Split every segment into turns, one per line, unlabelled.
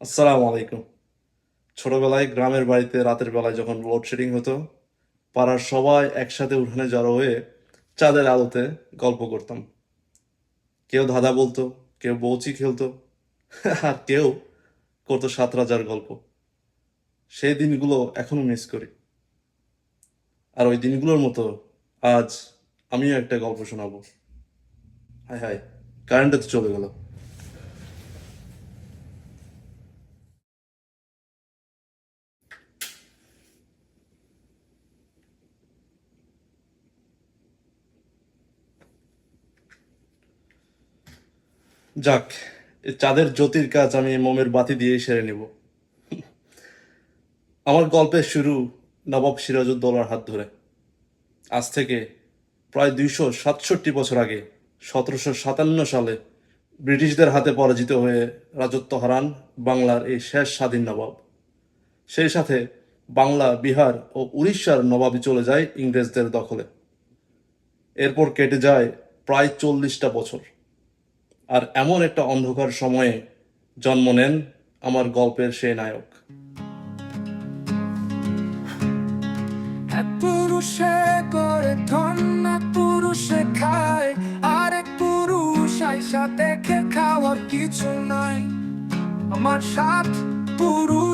আসসালামু আলাইকুম। ছোটবেলায় গ্রামের বাড়িতে রাতের বেলায় যখন লোডশেডিং হতো, পাড়ার সবাই একসাথে উঠানে জড়ো হয়ে চাঁদের আলোতে গল্প করতাম। কেউ ধাঁধা বলতো, কেউ বৌচি খেলতো, আর কেউ করতো সাত রাজার গল্প। সেই দিনগুলো এখনও মিস করি। আর ওই দিনগুলোর মতো আজ আমিও একটা গল্প শোনাবো। হায় হায় কারেন্টটা তো চলে গেল। যাক চাঁদের জ্যোতির কাজ আমি মোমের বাতি দিয়ে সেরে নেব। আমার গল্পের শুরু নবাব সিরাজউদ্দৌলার হাত ধরে। আজ থেকে প্রায় দুইশো সাতষট্টি বছর আগে, সতেরোশো সাতান্ন সালে ব্রিটিশদের হাতে পরাজিত হয়ে রাজত্ব হারান বাংলার এই শেষ স্বাধীন নবাব। সেই সাথে বাংলা, বিহার ও উড়িষ্যার নবাবই চলে যায় ইংরেজদের দখলে। এরপর কেটে যায় প্রায় চল্লিশটা বছর। আর এমন একটা অন্ধকার সময়ে জন্ম নেন আমার গল্পের সে নায়ক।
পুরুষে করে খায় পুরুষ আইসা খাওয়ার কিছু নাই। আমার সাত পুরুষ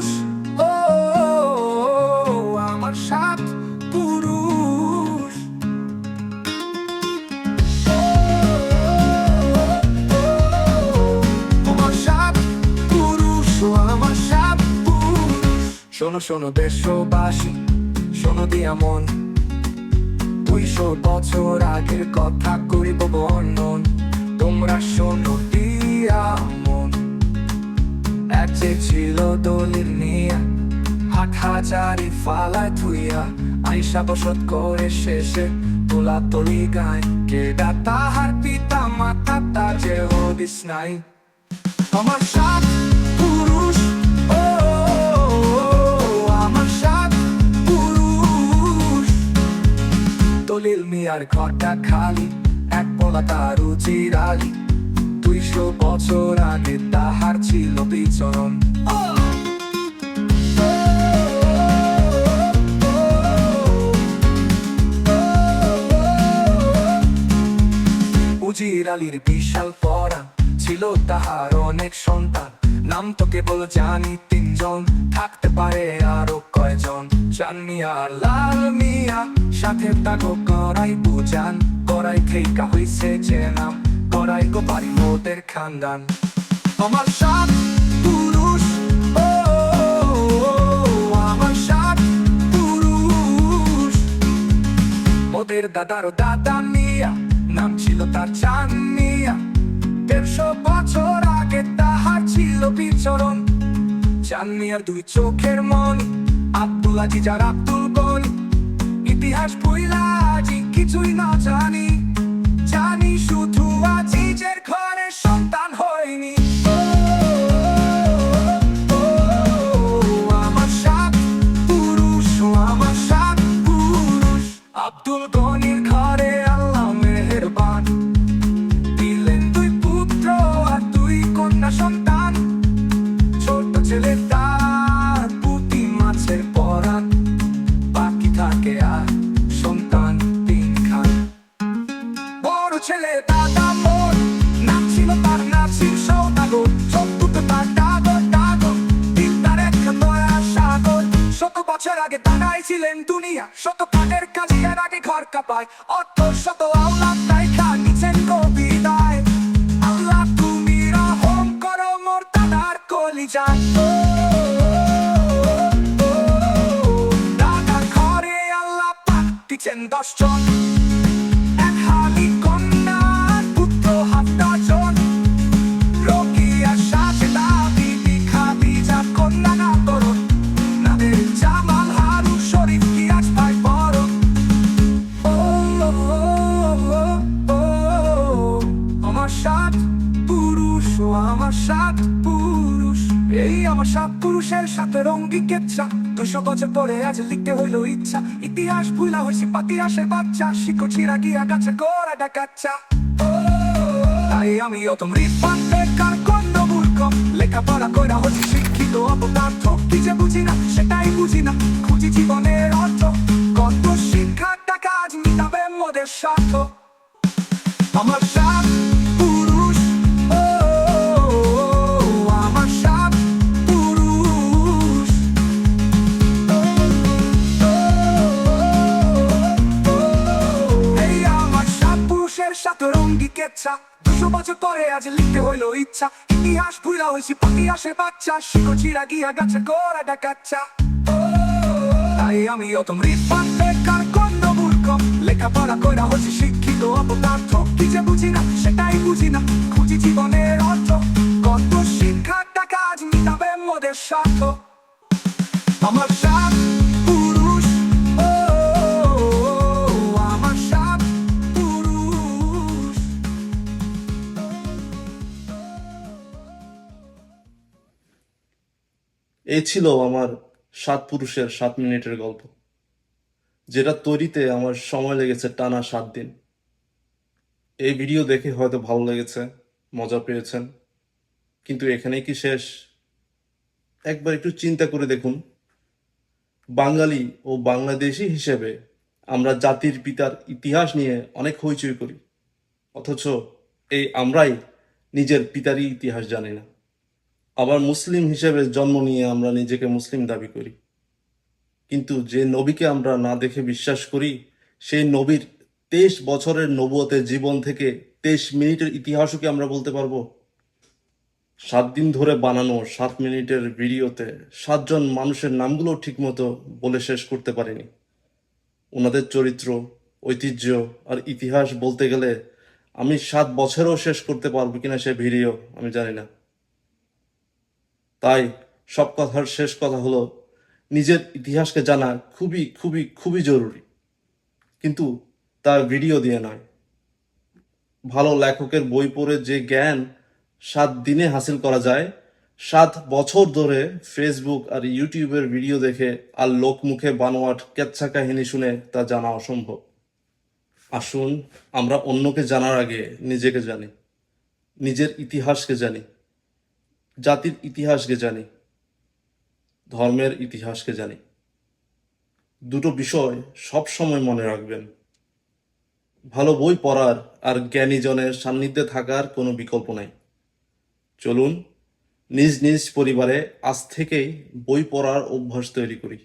শোনো শোনো দেশবাসী, শোনো দিয়া মন। দুইশো বছর আগের কথা করিব বর্ণন। তোমরা শোনো দিয়া মন। এক যে ছিল দলিল নিয়া, হাট হাজারি ফালায় থুইয়া, আইসা বসত করে শেষে তোলা তলি গায়। কেডা তাহার পিতা মাতা তার যে হদিস নাই। আমার সাত পুরুষ মিয়ার ঘরটা খালি, এক পোলা তার উচির আলি দুইশো বছর আগে তাহার ছিল বিচরণ। উজির আলীর বিশাল পড়া ছিল তাহার অনেক সন্তান। নাম তো কেবল জানি তিনজন, থাকতে পারে আরও কয়জন? চান মিয়া লাল মিয়া সাথে তাগো করাই বুঝান করাই খেইকা হইছে যে করাই গো বাড়ি মোদের খানদান। আমার সাত পুরুষ আমার সাত পুরুষ। ওদের দাদারও দাদা নাম ছিল তার চান মিয়া। দেড়শো বছর আগে তাহার ছিল বিচরণ। চান মিয়ার দুই চোখের মন, আব্দুল আজিজ আর আব্দুল ইতিহাস বইলা আজি কিছুই না জানি জানি শুধু আজিজের ঘরে সন্তান হয়নি আমার সাত পুরুষ আমার সাত পুরুষ আব্দুল আগে দাঁড়াই ছিলেন দুনিয়া শত কাঠের কাজে এর আগে ঘর কাপায় অর্থ শত আল্লাহ তাই আল্লাহ করো মোর দাদার দাদার ঘরে আল্লাহ দশজন সাত পুরুষের সাথে রঙ্গি দুশো বছর পরে আজ লিখতে হইল ইচ্ছা। ইতিহাস ভুলা হয়েছি পাতিহাসের বাচ্চা। শিখো চিরা গিয়া গাছে গোড়া ডাকাচ্ছা। তাই আমি কন্দ মূর্খ? লেখাপড়া কইরা হচ্ছে শিক্ষিত কি যে বুঝি না, সেটাই বুঝি না। খুঁজি জীবনের অর্থ। কত শিক্ষার টাকা আজ মিটাবে মোদের স্বার্থ। আমার সাত পুরুষের সাত রঙ্গি কেচ্ছা দুশো বছর পরে আজ লিখতে হইল ইচ্ছা। ইতিহাস ভুলা হয়েছি পাতিয়াসে বাচ্চা। শিখো চিরা গিয়া গাছে গোড়া ডাকাচ্ছা তাই আমি অত মৃৎপাত
এই ছিল আমার সাত পুরুষের সাত মিনিটের গল্প, যেটা তৈরিতে আমার সময় লেগেছে টানা সাত দিন। এই ভিডিও দেখে হয়তো ভালো লেগেছে, মজা পেয়েছেন, কিন্তু এখানেই কি শেষ? একবার একটু চিন্তা করে দেখুন। বাঙালি ও বাংলাদেশি হিসেবে আমরা জাতির পিতার ইতিহাস নিয়ে অনেক হইচই করি, অথচ এই আমরাই নিজের পিতারই ইতিহাস জানি না। আবার মুসলিম হিসেবে জন্ম নিয়ে আমরা নিজেকে মুসলিম দাবি করি। কিন্তু যে নবীকে আমরা না দেখে বিশ্বাস করি, সেই নবীর তেইশ বছরের নবুয়তের জীবন থেকে তেইশ মিনিটের ইতিহাসও কি আমরা বলতে পারব? সাত দিন ধরে বানানো সাত মিনিটের ভিডিওতে সাতজন মানুষের নামগুলো ঠিকমতো বলে শেষ করতে পারিনি। ওনাদের চরিত্র, ঐতিহ্য আর ইতিহাস বলতে গেলে আমি সাত বছরও শেষ করতে পারব কিনা সে ভিডিও আমি জানি না। তাই সব কথার শেষ কথা হলো, নিজের ইতিহাসকে জানা খুবই খুবই খুবই জরুরি। কিন্তু তার ভিডিও দিয়ে নয়। ভালো লেখকের বই পড়ে যে জ্ঞান সাত দিনে হাসিল করা যায়, সাত বছর ধরে ফেসবুক আর ইউটিউবের ভিডিও দেখে আর লোকমুখে বানোয়াট কেচ্ছা কাহিনী শুনে তা জানা অসম্ভব। আসুন আমরা অন্যকে জানার আগে নিজেকে জানি, নিজের ইতিহাসকে জানি। জাতির ইতিহাসকে জানি, ধর্মের ইতিহাসকে জানি। দুটো বিষয় সব সময় মনে রাখবেন। ভালো বই পড়ার আর জ্ঞানীজনের সান্নিধ্যে থাকার কোনো বিকল্প নাই। চলুন নিজ নিজ পরিবারে আজ থেকেই বই পড়ার অভ্যাস তৈরি করি।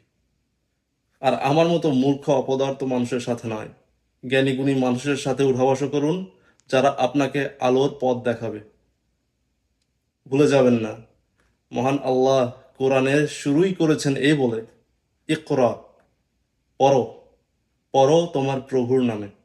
আর আমার মতো মূর্খ অপদার্থ মানুষের সাথে নয়। জ্ঞানীগুণী মানুষের সাথে উঠাবসা করুন, যারা আপনাকে আলোর পথ দেখাবে। ভুলে যাবেন না। মহান আল্লাহ কোরআনে শুরুই করেছেন এই বলে, ইকরা পর পর তোমার প্রভুর নামে।